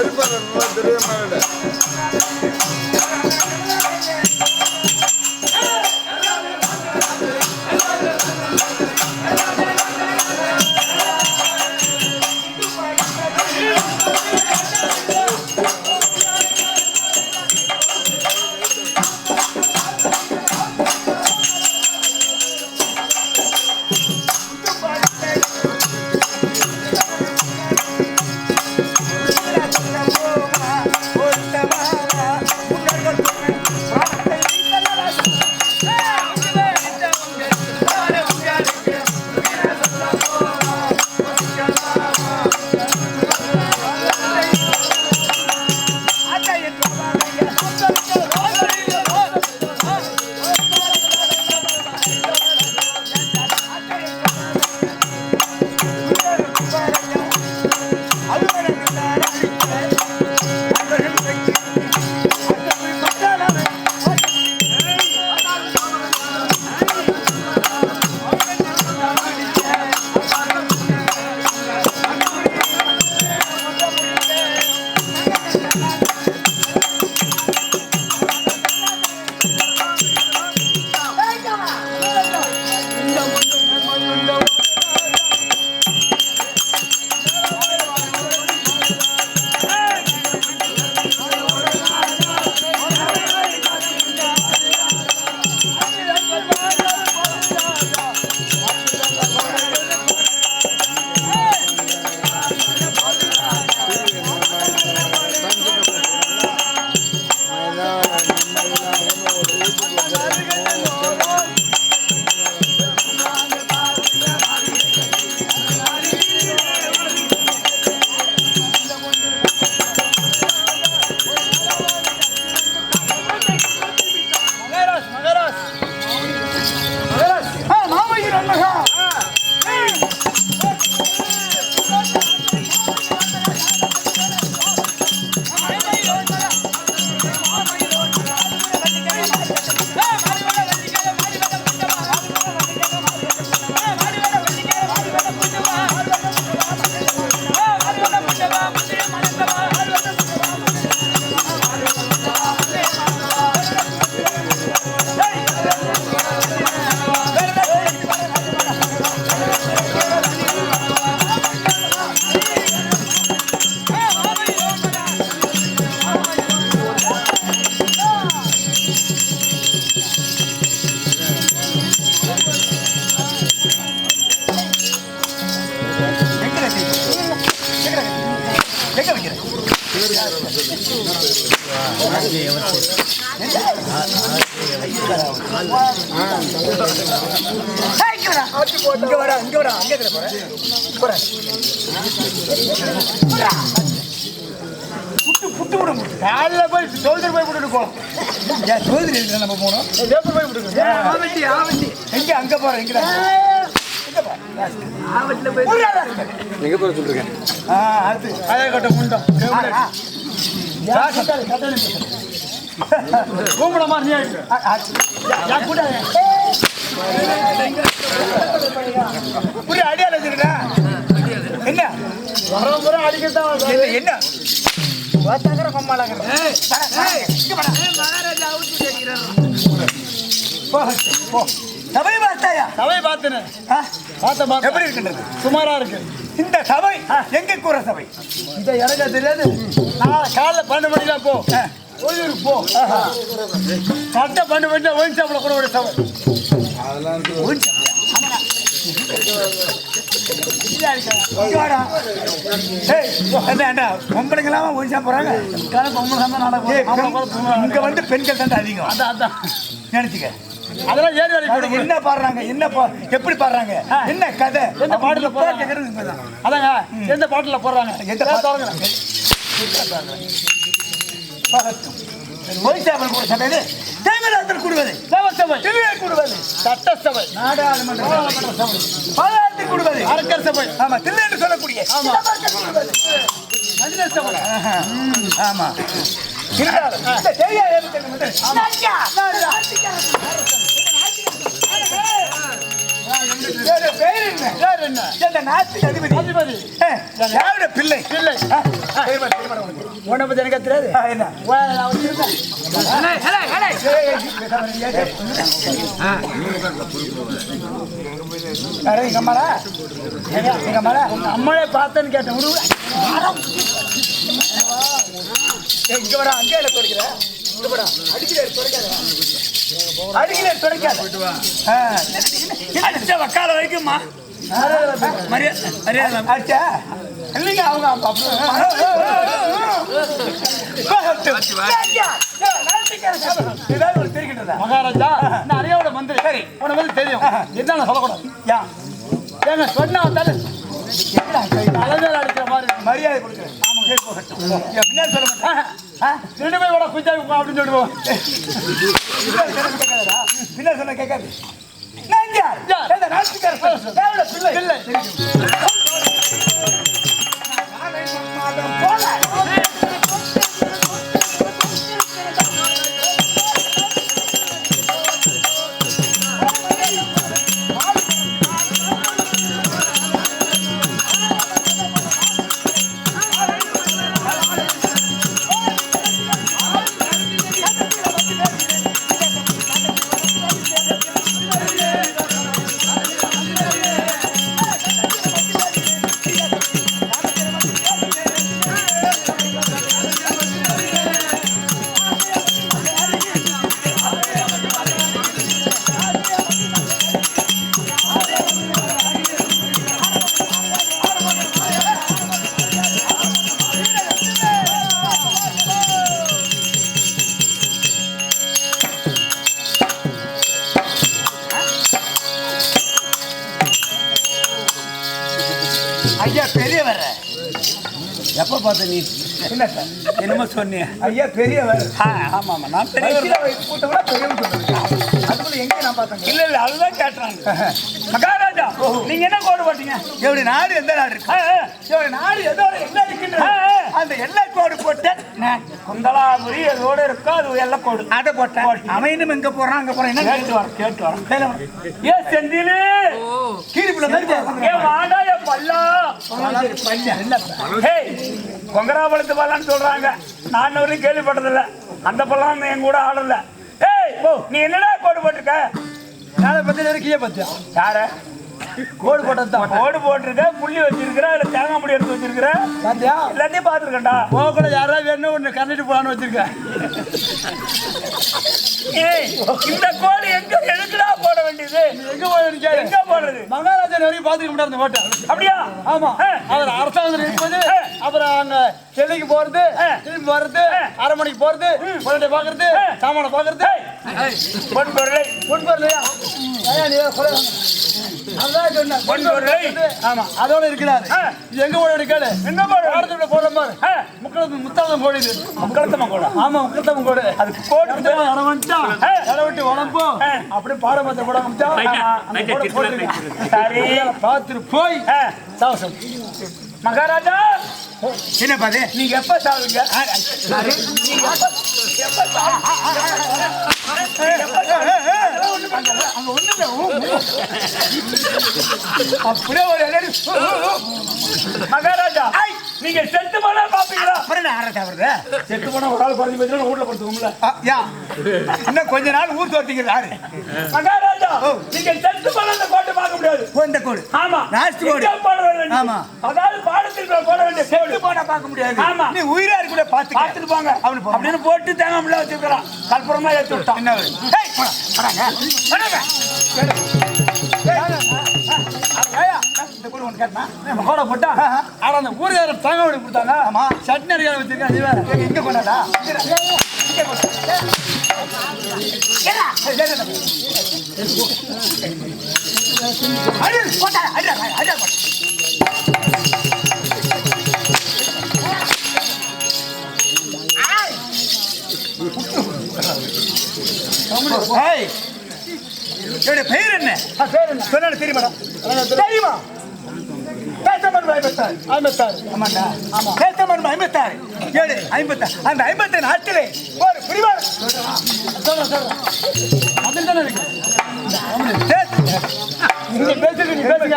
பெருப்பா தெரியாம இங்க வரா இங்க வரா அங்க இருக்கிற போற போற புட்டு புட்டு விட முடியும் காலைல போய் சோதர் போய் விட்டுட்டு போ ஏன் சோதரி நம்ம போனோம் போய் விட்டுருக்கோம் ஆவண்டி ஆவண்டி எங்க அங்க போற எங்கடா எங்க போ போற சொல்றீங்க? கூப்பிடமா நீ புரிய அடியால வச்சுக்கிட்டா என்ன? அடிக்கத்தான் வாத்தாங்கிற கொம்மாளாங்கிற சபை பார்த்தாயா? சபை பார்த்தேன்? பார்த்த பார்த்த. எப்படி இருக்கின்றது? சுமாரா இருக்கு. இந்த சபை எங்க கூற சபை? இதை எனக்கு தெரியாது. நான் காலைல பன்னெண்டு மணிக்கெல்லாம் போ. ஓய்வூருக்கு போ. கரெக்டாக பன்னெண்டு மணிக்கு சாப்பிட கூட ஒரு சபை. பொம்பளைங்களாம் கூட பொம்பளை இங்க. வந்து பெண்கள் தான் அதிகம். நினைச்சுக்க. அதெல்லாம் ஏறி வரைக்கும் என்ன பாடுறாங்க? என்ன எப்படி பாடுறாங்க? என்ன கதை? எந்த பாட்டுல போடுறாங்க? அதாங்க எந்த பாட்டில் போடுறாங்க? எந்த சாப்பிட கூட சபையில கூடுவது. தேவசபை. திருவிழா கூடுவது. சட்டசபை. நாடாளுமன்ற சபை. பாராட்டு கூடுவது. அரக்கர் சபை. ஆமா தில்லு என்று சொல்லக்கூடிய ஆமா. இளவரசர் கூடுவது. மனித சபை. ஆமா. இருந்தாலும் தேவையா ஏற்பட்டது என்ன பேர் என்ன இந்த அதிபதி அதிபதி பிள்ளை உன்னை பத்தி எனக்கு தெரியாது என்ன எங்க அம்மாடா? எங்க அம்மாடா? உங்க அம்மாவே பார்த்தேன்னு கேட்டேன் இங்க அங்கே இல்லை துடைக்கிற. அடிக்கிற, துடைக்காத. அடிக்கிற, துடைக்காத. அடிச்ச வக்கால வரைக்கும்மா மரியாதை மரியாதை ஆச்சா? இல்லைங்க, அவங்க ஏதாவது ஒரு தெரிகின்றதா? மகாராஜா நான் அரியாவோட மந்திரி சரி. உன வந்து தெரியும். என்ன சொல்லக்கூடாது. யா, ஏங்க சொன்னா தானே மரியாதை கொடுக்குறேன் பின்னாடி சொல்ல மாட்டேன் கூட அப்படின்னு சொல்லிடுவோம் பின்னாடி கேட்காது. நான் பிள்ளை. இல்லை ஐயா பெரியவர். எப்போ பார்த்த நீ? என்ன என்னமோ சொன்னிய ஐயா பெரியவர். ஆமா ஆமா நான் பெரிய கூட்டம்னா பெரியவன் சொல்றது அதுக்குள்ள எங்க நான் பார்த்தேன் இல்ல இல்ல அதுதான் கேட்டாங்க மகாராஜா நீங்க என்ன கோடு போட்டீங்க? இவருடைய நாடு எந்த நாடு இருக்கு? நாடு எதோ ஆ, ஆ. அந்த எல்லை கோடு போட்டு குந்தலாபுரி அதோட இருக்கோ அது எல்லாம் கோடு. அதை போட்டேன். அவன் இன்னும் எங்க போறான் அங்க போறான். கேட்டு வரேன் கேட்டு வரேன் ஏ செந்திலு! கீரிப்புல ஏ வாடா ஏ பல்லா. ஹே கொங்கராபலத்து பல்லான்னு சொல்றாங்க. நான் ஒரு கேள்விப்பட்டதில்ல. அந்த பல்லாம் என் கூட ஆடல. ஏய் நீ என்னடா கோடு போட்டிருக்க? நாளை பத்தி இருக்கியே பத்தியா யார? கோடு போட்டது தான். கோடு போட்டிருக்க புள்ளி வச்சிருக்கிற இல்ல தேங்காய் முடி எடுத்து வச்சிருக்கிற? பாத்தியா? எல்லாத்தையும் பாத்துருக்கேன்டா போக கூட யாராவது வேணும் ஒண்ணு கரண்டிட்டு போலான்னு வச்சிருக்கேன் ஏய் இந்த கோடு எங்க எதுக்குடா போட வேண்டியது? எங்க போய் எங்க போடுறது? மகாராஜா வரைக்கும் பாத்துக்க முடியாது அந்த கோட்டை அப்படியா? ஆமா. அவர் அரசாங்கம் இருக்கும்போது. அப்புறம் அங்க சென்னைக்கு போறது. திரும்பி வர்றது அரண்மனைக்கு போறது குழந்தை பாக்குறது. சாமான பாக்குறது பொன் பொருளை பொன் பொருளையா ஐயா, நீ வேற சொல்ல வேணாம். அதான் சொன்னேன். பொன் பொருளை ஆமா அதோட இருக்கிறாரு. எங்க போட இருக்காரு? எங்க போடுறது பாரதத்துல போட பாரு. முக்களத்து முத்தாளம் கோடு மக்களத்தம்மா கூட ஆமா முக்கத்தம் கோடு அதுக்கு கோடு இடம் வந்துட்டா ஆ. இடம் விட்டு உடம்போ. ஆ. அப்படியே பாடமத்தை போட கோடை போட்டுருங்க. சரி. பார்த்துட்டு போய். சாவசம் மகாராஜா என்ன பாது நீங்க எப்ப சாவுங்க அப்படியே ஒரு மகாராஜா நீங்க செத்து போனா பாப்பீங்களா? அப்புறம் ஆரத்தை வருது செத்து போனா ஒரு ஆள் பதினஞ்சு பேர் வீட்டுல படுத்துக்கோங்கள யா. இன்னும் கொஞ்ச நாள் ஊர் தோட்டிங்க யாரு மகாராஜா நீங்க செத்து போனா இந்த கோட்டை பார்க்க முடியாது. இந்த கோடு. ஆமா. Last கோடு. போட வேண்டியது? ஆமா. அதாவது பாடத்தில் போட வேண்டிய கோடு போனா பார்க்க முடியாது. ஆமா. நீ உயிரா கூட பாத்து பார்த்துட்டு போங்க. அவனு. அப்படின்னு போட்டு தேங்காய் முள்ள வச்சிருக்கிறான் கற்பூரமா ஏத்தி விட்டான் என்ன ஏய் போடா வராங்க வராங்க இந்த கோடு ஒன்று கேட்டா நம்ம கோடை போட்டா? ஆனா அந்த ஊருக்காரர் தேங்காய் வடி கொடுத்தாங்க. ஆமா. சட்னி அடிக்கார வச்சிருக்கேன் கொண்டாடா இங்க கொண்டா ஏடா ஏடா அடி போடா அடி அடி ஏய் என்னுடைய பெயர் என்ன சொன்னால தெரியுமாடா தெரியுமா? பேசமன் ஐம்பத்தாறு ஐம்பத்தாறு ஆமாண்டா. ஆமா. பேசமன் ஐம்பத்தாறு ஏழு ஐம்பத்தாறு அந்த ஐம்பத்தி நாட்டிலே ஒரு பிரிவார். சொல்றேன் சொல்றேன் அதில் தானே இருக்கு நீங்க பேசுங்க நீ பேசுங்க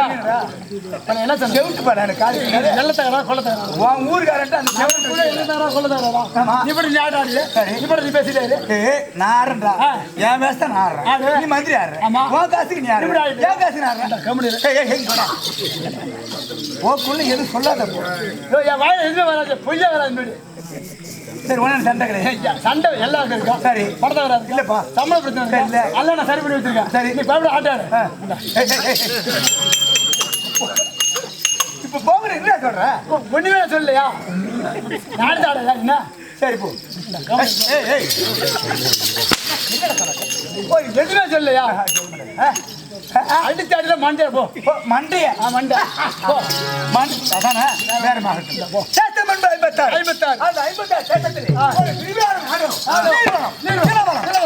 என்ன சொன்னேன் செவிட்டு பாரு எனக்கு காது நல்ல தகரா கொள்ள தகரா உன் ஊருக்காரன்ட்டு அந்த செவன் கூட என்ன தகரா கொள்ள தகரா இப்படி நீ ஆடாடு இப்படி நீ பேசிட்டாரு நான் என் வேஷம் நான் ஆடுறேன். நீ மந்திரி ஆடுற. உன் காசுக்கு நீ ஆடுற. என் காசுக்கு நான் ஆடுறேன். கம்பெனி எதுவும் சொல்லாத போ. என் வாயில எதுவுமே வராது பொய்யா வராது சரி, உனக்கு சண்டை கிடையாது. சண்டை எல்லாம் இருக்கா? சரி. படத்தை வராது இல்லப்பா. சம்பள பிரச்சனை இல்ல. அல்ல நான் சரி பண்ணி வச்சிருக்கேன் சரி. நீ பயப்பட ஆட்டாடு ஆ. ஏய், ஏய், ஏய், ஏய். இப்ப போகிற என்ன சொல்ற? ஒண்ணுமே சொல்லலையா? நாடு ஆடையா என்ன? சரி போ. எதுவுமே சொல்லலையா? அடிச்சு அடிச்சு மண்டே போ. போ, மண்டைய? மண்டே. போ. மண் அதானே? வேற மாகட்டும் சேத்தமன் ஐம்பத்தாறு. ஐம்பத்தாறு. அந்த ஐம்பத்தாறு சேத்தத்திலே ஆ. ஒரு நிலவளம்,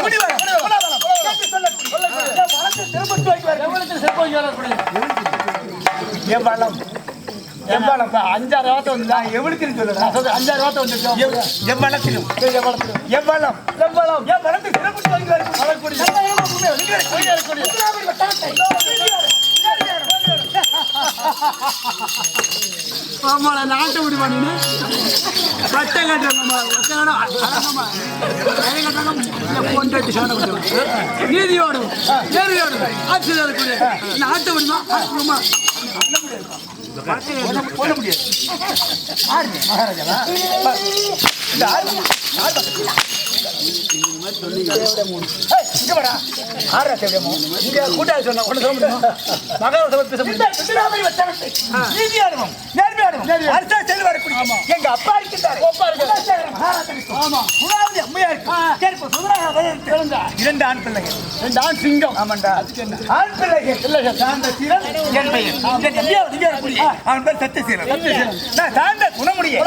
குடிவளம், நிலவளம், குலவளம். குலவளம். கேட்டு சொல்லக்கூடிய, வளத்தை. எவ்வளவு என் வளம். எவ்வளவு இப்ப அஞ்சாறு வார்த்தை வந்து நான் நான் சொல்றேன் அஞ்சாறு வார்த்தை வந்து எவ்- எவ்வளத்திலும் எவ்வளவு எவ்வளம் எவ்வளவு என் வளத்தை சிறப்பு துவக்கி வருகிறது. நான் நாட்டை விடுமா நீனு? பட்டை கட்டணுமா? கொண்டாட்டி சோன நீதியோடும் நேர்மையோடும் ஆட்சியில் இருக்கக்கூடிய நாட்டை விடுமா சொல்ல முடியாது. மகாராஜாவா? இந்த ஆறு- ஏய், இங்க வாடா. ஆறா தேவடியமோ. இங்க கூட்டாளி சொன்னா ஒண்ணு சொல்ல முடியுமா? பேச செல்வா இருக்கக்கூடிய எங்க அப்பா மகாராஜனுக்கு ஆமா. கேட்ப சுதராக வளர்த்து இரண்டு ஆண் பிள்ளைகள். ரெண்டு ஆண் சிங்கம். ஆமாண்டா. ஆண் பிள்ளைகள். பிள்ளைகள். சார்ந்த சீரன் என் எம்ஜிஆர் இங்கே அவன் பேர். நான் குணமுடைய.